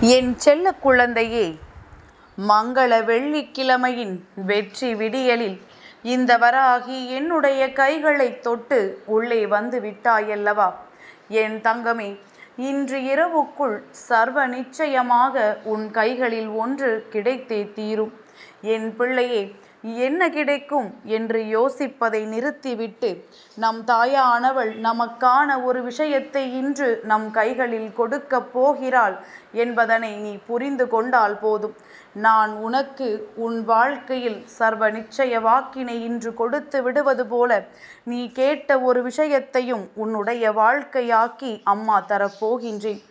என் செல்ல குழந்தையே மங்கள வெள்ளிக்கிழமையின் வெற்றி விடியலில் இந்த வராகி என்னுடைய கைகளைத் தொட்டு உள்ளே வந்து விட்டாயல்லவா? என் தங்கமே இன்று இரவுக்குள் சர்வ நிச்சயமாக உன் கைகளில் ஒன்று கிடைத்தே தீரும். என் பிள்ளையே என்ன கிடைக்கும்? என்று யோசிப்பதை நிறுத்திவிட்டு நம் தாயானவள் நமக்கான ஒரு விஷயத்தை இன்று நம் கைகளில் கொடுக்கப் போகிறாள் என்பதனை நீ புரிந்து கொண்டால் போதும். நான் உனக்கு உன் வாழ்க்கையில் சர்வ நிச்சய வாக்கினை இன்று கொடுத்து விடுவது போல நீ கேட்ட ஒரு விஷயத்தையும் உன்னுடைய வாழ்க்கையாக்கி அம்மா தரப்போகின்றேன்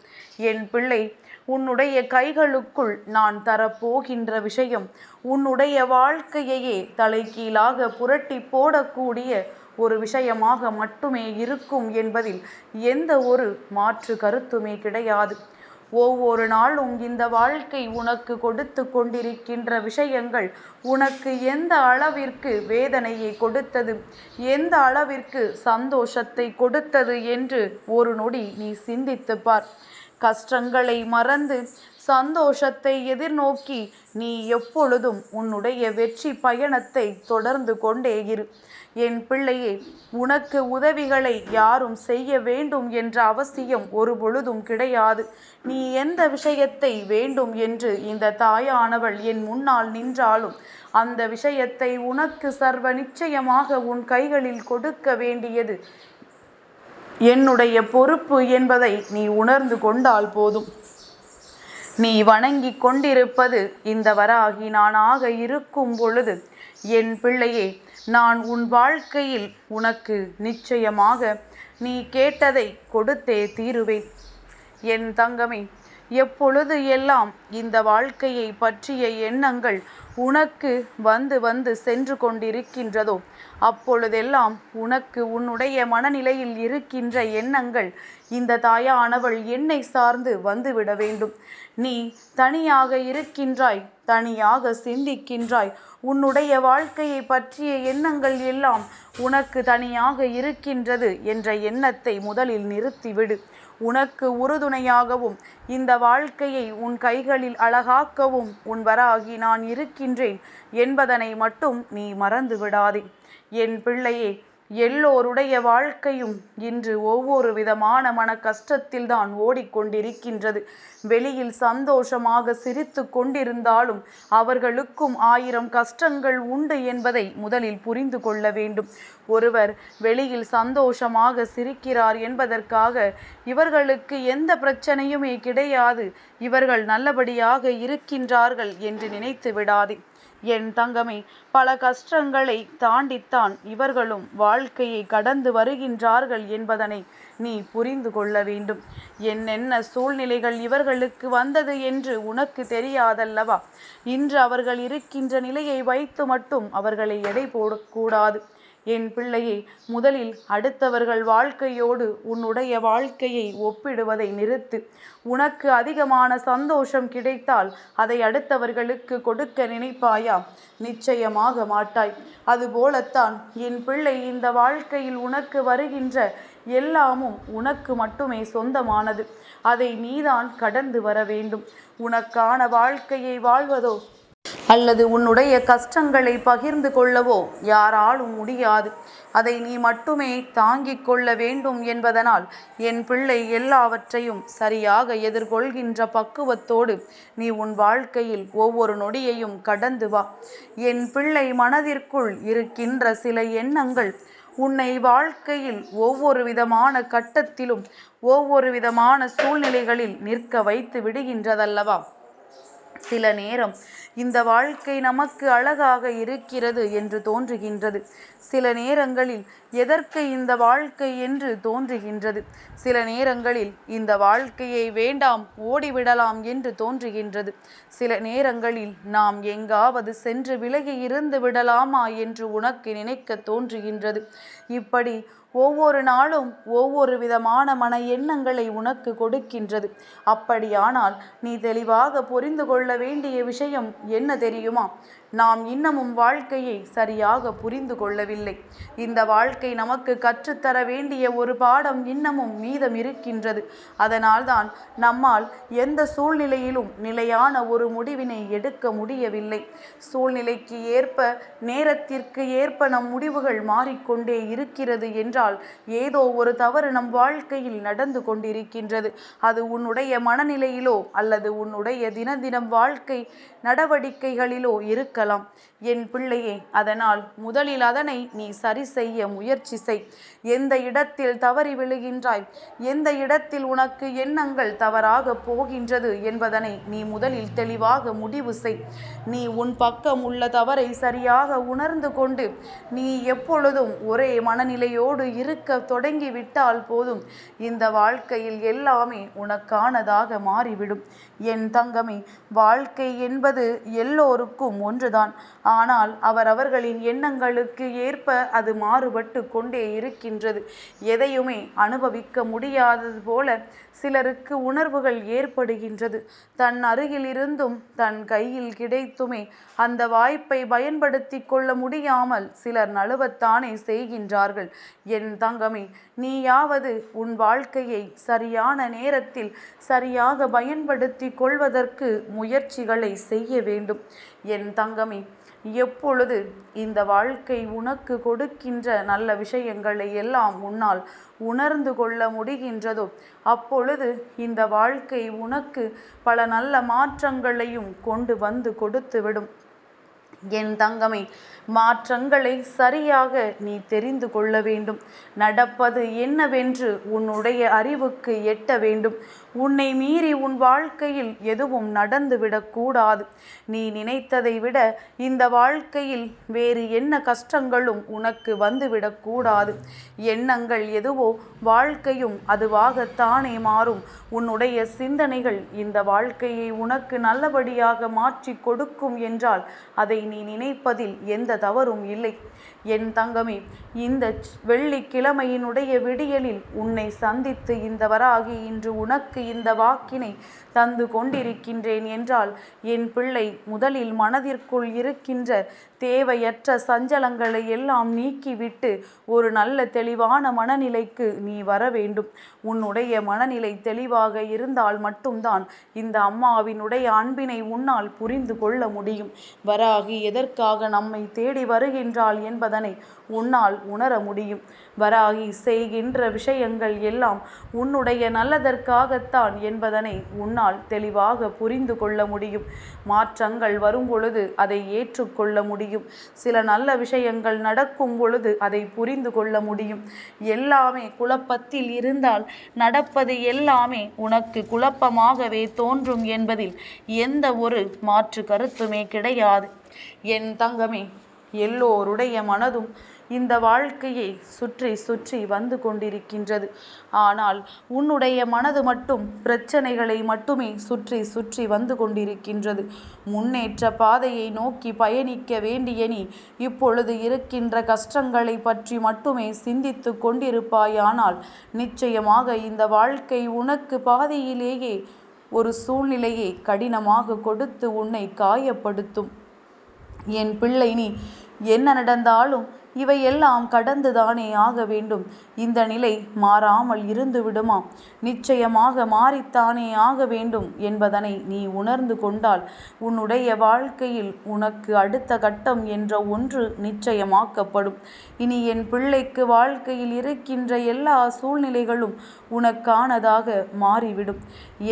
என் பிள்ளை உன்னுடைய கைகளுக்குள் நான் தரப்போகின்ற விஷயம் உன்னுடைய வாழ்க்கையையே தலைகீழாக புரட்டி போடக்கூடிய ஒரு விஷயமாக மட்டுமே இருக்கும் என்பதில் எந்த ஒரு மாற்று கருத்துமே கிடையாது. ஒவ்வொரு நாளும் இந்த வாழ்க்கை உனக்கு கொடுத்து கொண்டிருக்கின்ற விஷயங்கள் உனக்கு எந்த அளவிற்கு வேதனையை கொடுத்தது எந்த அளவிற்கு சந்தோஷத்தை கொடுத்தது என்று ஒரு நொடி நீ சிந்தித்து பார். கஷ்டங்களை மறந்து சந்தோஷத்தை எதிர்நோக்கி நீ எப்பொழுதும் உன்னுடைய வெற்றி பயணத்தை தொடர்ந்து கொண்டே இரு. என் பிள்ளையே உனக்கு உதவிகளை யாரும் செய்ய வேண்டும் என்ற அவசியம் ஒரு பொழுதும் கிடையாது. நீ எந்த விஷயத்தை வேண்டும் என்று இந்த தாயானவள் என் முன்னால் நின்றாலும் அந்த விஷயத்தை உனக்கு சர்வ நிச்சயமாக உன் கைகளில் கொடுக்க வேண்டியது என்னுடைய பொறுப்பு என்பதை நீ உணர்ந்து கொண்டால் போதும். நீ வணங்கி கொண்டிருப்பது இந்த வராகி நானாக இருக்கும் பொழுது என் பிள்ளையே நான் உன் வாழ்க்கையில் உனக்கு நிச்சயமாக நீ கேட்டதை கொடுத்தே தீருவேன். என் தங்கமே எப்பொழுது எல்லாம் இந்த வாழ்க்கையை பற்றிய எண்ணங்கள் உனக்கு வந்து வந்து சென்று கொண்டிருக்கின்றதோ அப்பொழுதெல்லாம் உனக்கு உன்னுடைய மனநிலையில் இருக்கின்ற எண்ணங்கள் இந்த தாயானவள் என்னை சார்ந்து வந்துவிட வேண்டும். நீ தனியாக இருக்கின்றாய் தனியாக சிந்திக்கின்றாய். உன்னுடைய வாழ்க்கையை பற்றிய எண்ணங்கள் எல்லாம் உனக்கு தனியாக இருக்கின்றது என்ற எண்ணத்தை முதலில் நிறுத்திவிடு. உனக்கு உறுதுணையாகவும் இந்த வாழ்க்கையை உன் கைகளில் அழகாக்கவும் உன் வராகி நான் இருக்கின்றேன் என்பதனை மட்டும் நீ மறந்து விடாதே என் பிள்ளையே எல்லோருடைய வாழ்க்கையும் இன்று ஒவ்வொரு விதமான மன கஷ்டத்தில்தான் ஓடிக்கொண்டிருக்கின்றது. வெளியில் சந்தோஷமாக சிரித்து கொண்டிருந்தாலும் அவர்களுக்கும் ஆயிரம் கஷ்டங்கள் உண்டு என்பதை முதலில் புரிந்து கொள்ள வேண்டும். ஒருவர் வெளியில் சந்தோஷமாக சிரிக்கிறார் என்பதற்காக இவர்களுக்கு எந்த பிரச்சனையுமே கிடையாது. இவர்கள் நல்லபடியாக இருக்கின்றார்கள் என்று நினைத்து விடாதே. என் தங்கமே பல கஷ்டங்களை தாண்டித்தான் இவர்களும் வாழ்க்கையை கடந்து வருகின்றார்கள் என்பதனை நீ புரிந்து கொள்ள வேண்டும். என்னென்ன சூழ்நிலைகள் இவர்களுக்கு வந்தது என்று உனக்கு தெரியாதல்லவா? இன்று அவர்கள் இருக்கின்ற நிலையை வைத்து மட்டும் அவர்களை எடை போடக்கூடாது. என் பிள்ளையை முதலில் அடுத்தவர்கள் வாழ்க்கையோடு உன்னுடைய வாழ்க்கையை ஒப்பிடுவதை நிறுத்து. உனக்கு அதிகமான சந்தோஷம் கிடைத்தால் அதை அடுத்தவர்களுக்கு கொடுக்க நினைப்பாயா? நிச்சயமாக மாட்டாய். அதுபோலத்தான் என் பிள்ளை இந்த வாழ்க்கையில் உனக்கு வருகின்ற எல்லாமும் உனக்கு மட்டுமே சொந்தமானது. அதை நீதான் கடந்து வர வேண்டும். உனக்கான வாழ்க்கையை வாழ்வதோ அல்லது உன்னுடைய கஷ்டங்களை பகிர்ந்து கொள்ளவோ? யாராலும் முடியாது. அதை நீ மட்டுமே தாங்கிக் கொள்ள வேண்டும் என்பதனால் என் பிள்ளை எல்லாவற்றையும் சரியாக எதிர்கொள்கின்ற பக்குவத்தோடு நீ உன் வாழ்க்கையில் ஒவ்வொரு நொடியையும் கடந்து வா. என் பிள்ளை மனதிற்குள் இருக்கின்ற சில எண்ணங்கள் உன்னை வாழ்க்கையில் ஒவ்வொரு விதமான கட்டத்திலும் ஒவ்வொரு விதமான சூழ்நிலைகளில் நிற்க வைத்து விடுகின்றதல்லவா? சில நேரம் இந்த வாழ்க்கை நமக்கு அழகாக இருக்கிறது என்று தோன்றுகின்றது. சில நேரங்களில் எதற்கு இந்த வாழ்க்கை என்று தோன்றுகின்றது? சில நேரங்களில் இந்த வாழ்க்கையை வேண்டாம் ஓடிவிடலாம் என்று தோன்றுகின்றது. சில நேரங்களில் நாம் எங்காவது சென்று விலகி இருந்து விடலாமா என்று உனக்கு நினைக்க தோன்றுகின்றது. இப்படி ஒவ்வொரு நாளும் ஒவ்வொரு விதமான மன எண்ணங்களை உனக்கு கொடுக்கின்றது. அப்படியானால் நீ தெளிவாக புரிந்து கொள்ள வேண்டிய விஷயம் என்ன தெரியுமா? நாம் இன்னமும் வாழ்க்கையை சரியாக புரிந்து கொள்ளவில்லை. இந்த வாழ்க்கை நமக்கு கற்றுத்தர வேண்டிய ஒரு பாடம் இன்னமும் மீதம் இருக்கின்றது. அதனால்தான் நம்மால் எந்த சூழ்நிலையிலும் நிலையான ஒரு முடிவினை எடுக்க முடியவில்லை. சூழ்நிலைக்கு ஏற்ப நேரத்திற்கு ஏற்ப நம் முடிவுகள் மாறிக்கொண்டே இருக்கிறது என்றால் ஏதோ ஒரு தவறு நம் வாழ்க்கையில் நடந்து கொண்டிருக்கின்றது. அது உன்னுடைய மனநிலையிலோ அல்லது உன்னுடைய தினம் தினம் வாழ்க்கை நடவடிக்கைகளிலோ இருக்க இருக்கலாம் என் பிள்ளையே அதனால் முதலில் அதனை நீ சரி செய்ய முயற்சி செய். எந்த இடத்தில் தவறி விழுகின்றாய்? எந்த இடத்தில் உனக்கு எண்ணங்கள் தவறாக போகின்றது என்பதனை நீ முதலில் தெளிவாக முடிவு செய். நீ உன் பக்கம் உள்ள தவறை சரியாக உணர்ந்து கொண்டு நீ எப்பொழுதும் ஒரே மனநிலையோடு இருக்க தொடங்கிவிட்டால் போதும். இந்த வாழ்க்கையில் எல்லாமே உனக்கானதாக மாறிவிடும். என் தங்கமே வாழ்க்கை என்பது எல்லோருக்கும் ஒன்று ஒன்றுதான் ஆனால் அவர் அவர்களின் எண்ணங்களுக்கு ஏற்ப அது மாறுபட்டு கொண்டே இருக்கின்றது. எதையுமே அனுபவிக்க முடியாதது போல சிலருக்கு உணர்வுகள் ஏற்படுகின்றது. தன் அருகிலிருந்தும் தன் கையில் கிடைத்துமே அந்த வாய்ப்பை பயன்படுத்தி கொள்ள முடியாமல் சிலர் நழுவத்தானே செய்கின்றார்கள். என் தங்கமே நீயாவது உன் வாழ்க்கையை சரியான நேரத்தில் சரியாக பயன்படுத்தி கொள்வதற்கு முயற்சிகளை செய்ய வேண்டும். என் தங்கமே எப்பொழுது இந்த வாழ்க்கை உனக்கு கொடுக்கின்ற நல்ல விஷயங்களை எல்லாம் உன்னால் உணர்ந்து கொள்ள முடிகின்றதோ அப்பொழுது இந்த வாழ்க்கை உனக்கு பல நல்ல மாற்றங்களையும் கொண்டு வந்து கொடுத்துவிடும் என் தங்கமே மாற்றங்களை சரியாக நீ தெரிந்து கொள்ள வேண்டும். நடப்பது என்னவென்று உன்னுடைய அறிவுக்கு எட்ட வேண்டும். உன்னை மீறி உன் வாழ்க்கையில் எதுவும் நடந்துவிடக்கூடாது நீ நினைத்ததை விட இந்த வாழ்க்கையில் வேறு என்ன கஷ்டங்களும் உனக்கு வந்துவிடக்கூடாது எண்ணங்கள் எதுவோ வாழ்க்கையும் அதுவாகத்தானே மாறும். உன்னுடைய சிந்தனைகள் இந்த வாழ்க்கையை உனக்கு நல்லபடியாக மாற்றி கொடுக்கும் என்றால் அதை நீ நீ நினைப்பதில் எந்த தவறும் இல்லை. என் தங்கமே இந்த வெள்ளிக்கிழமையினுடைய விடியலில் உன்னை சந்தித்து இந்த வராகி இன்று உனக்கு இந்த வாக்கினை தந்து கொண்டிருக்கின்றேன் என்றால் என் பிள்ளை முதலில் மனதிற்குள் இருக்கின்ற தேவையற்ற சஞ்சலங்களை எல்லாம் நீக்கிவிட்டு ஒரு நல்ல தெளிவான மனநிலைக்கு நீ வர வேண்டும். உன்னுடைய மனநிலை தெளிவாக இருந்தால் மட்டும்தான் இந்த அம்மாவினுடைய அன்பினை உன்னால் புரிந்து கொள்ள முடியும். வராகி எதற்காக நம்மை தேடி வருகின்றாள் என்பதனை உன்னால் உணர முடியும். வராகி செய்கின்ற விஷயங்கள் எல்லாம் உன்னுடைய நல்லதற்காகத்தான் என்பதனை உன்னால் தெளிவாக புரிந்து கொள்ள முடியும். மாற்றங்கள் வரும் பொழுது அதை ஏற்றுக்கொள்ள முடியும். சில நல்ல விஷயங்கள் நடக்கும் பொழுது அதை புரிந்து கொள்ள முடியும். எல்லாமே குழப்பத்தில் இருந்தால் நடப்பது எல்லாமே உனக்கு குழப்பமாகவே தோன்றும் என்பதில் எந்த ஒரு மாற்று கருத்துமே கிடையாது. என் தங்கமே எல்லோருடைய மனதும் இந்த வாழ்க்கையை சுற்றி சுற்றி வந்து கொண்டிருக்கின்றது. ஆனால் உன்னுடைய மனது மட்டும் பிரச்சனைகளை மட்டுமே சுற்றி சுற்றி வந்து கொண்டிருக்கின்றது. முன்னேற்ற பாதையை நோக்கி பயணிக்க வேண்டிய நீ இப்பொழுது இருக்கின்ற கஷ்டங்களை பற்றி மட்டுமே சிந்தித்து கொண்டிருப்பாயானால் நிச்சயமாக இந்த வாழ்க்கை உனக்கு பாதையிலேயே ஒரு சூழ்நிலையை கடினமாக கொடுத்து உன்னை காயப்படுத்தும். என் பிள்ளை நீ என்ன நடந்தாலும் இவையெல்லாம் கடந்துதானே ஆக வேண்டும். இந்த நிலை மாறாமல் இருந்து விடுமா நிச்சயமாக மாறித்தானே ஆக வேண்டும் என்பதனை நீ உணர்ந்து கொண்டால் உன்னுடைய வாழ்க்கையில் உனக்கு அடுத்த கட்டம் என்ற ஒன்று நிச்சயமாக்கப்படும். இனி என் பிள்ளைக்கு வாழ்க்கையில் இருக்கின்ற எல்லா சூழ்நிலைகளும் உனக்கானதாக மாறிவிடும்.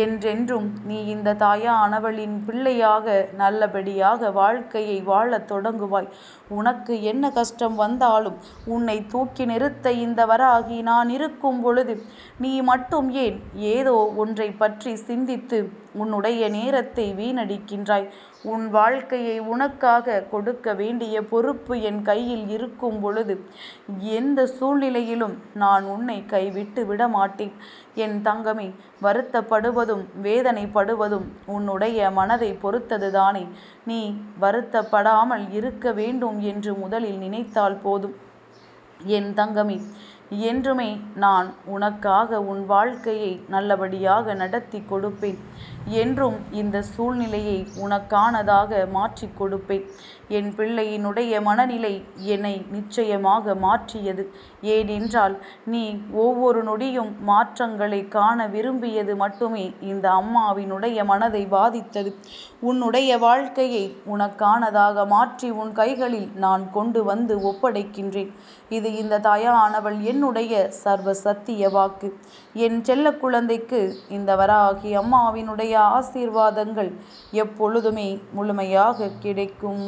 என்றென்றும் நீ இந்த தாயானவளின் பிள்ளையாக நல்லபடியாக வாழ்க்கையை வாழத் தொடங்குவாய். உனக்கு என்ன கஷ்டம் வந்தாலும் உன்னை தூக்கி நிறுத்த இந்த வராகி நான் இருக்கும் பொழுது நீ மட்டும் ஏன் ஏதோ ஒன்றை பற்றி சிந்தித்து உன்னுடைய நேரத்தை வீணடிக்கின்றாய். உன் வாழ்க்கையை உனக்காக கொடுக்க வேண்டிய பொறுப்பு என் கையில் இருக்கும் பொழுது எந்த சூழ்நிலையிலும் நான் உன்னை கைவிட்டு விட மாட்டேன் என் தங்கமே வருத்தப்படுவதும் வேதனைப்படுவதும் உன்னுடைய மனதை பொறுத்ததுதானே நீ வருத்தப்படாமல் இருக்க வேண்டும் என்று முதலில் நினைத்தால் போதும். என் தங்கமே என்றுமே நான் உனக்காக உன் வாழ்க்கையை நல்லபடியாக நடத்தி கொடுப்பேன் என்றும் இந்த சூழ்நிலையை உனக்கானதாக மாற்றி கொடுப்பேன். என் பிள்ளையினுடைய மனநிலை என்னை நிச்சயமாக மாற்றியது. ஏனென்றால் நீ ஒவ்வொரு நொடியும் மாற்றங்களை காண விரும்பியது மட்டுமே இந்த அம்மாவினுடைய மனதை பாதித்தது. உன்னுடைய வாழ்க்கையை உனக்கானதாக மாற்றி உன் கைகளில் நான் கொண்டு வந்து ஒப்படைக்கின்றேன். இது இந்த தாயானவள் என்னுடைய சர்வ சத்திய வாக்கு. என் செல்ல குழந்தைக்கு இந்த வராகி அம்மாவினுடைய ஆசீர்வாதங்கள் எப்பொழுதுமே முழுமையாக கிடைக்கும்.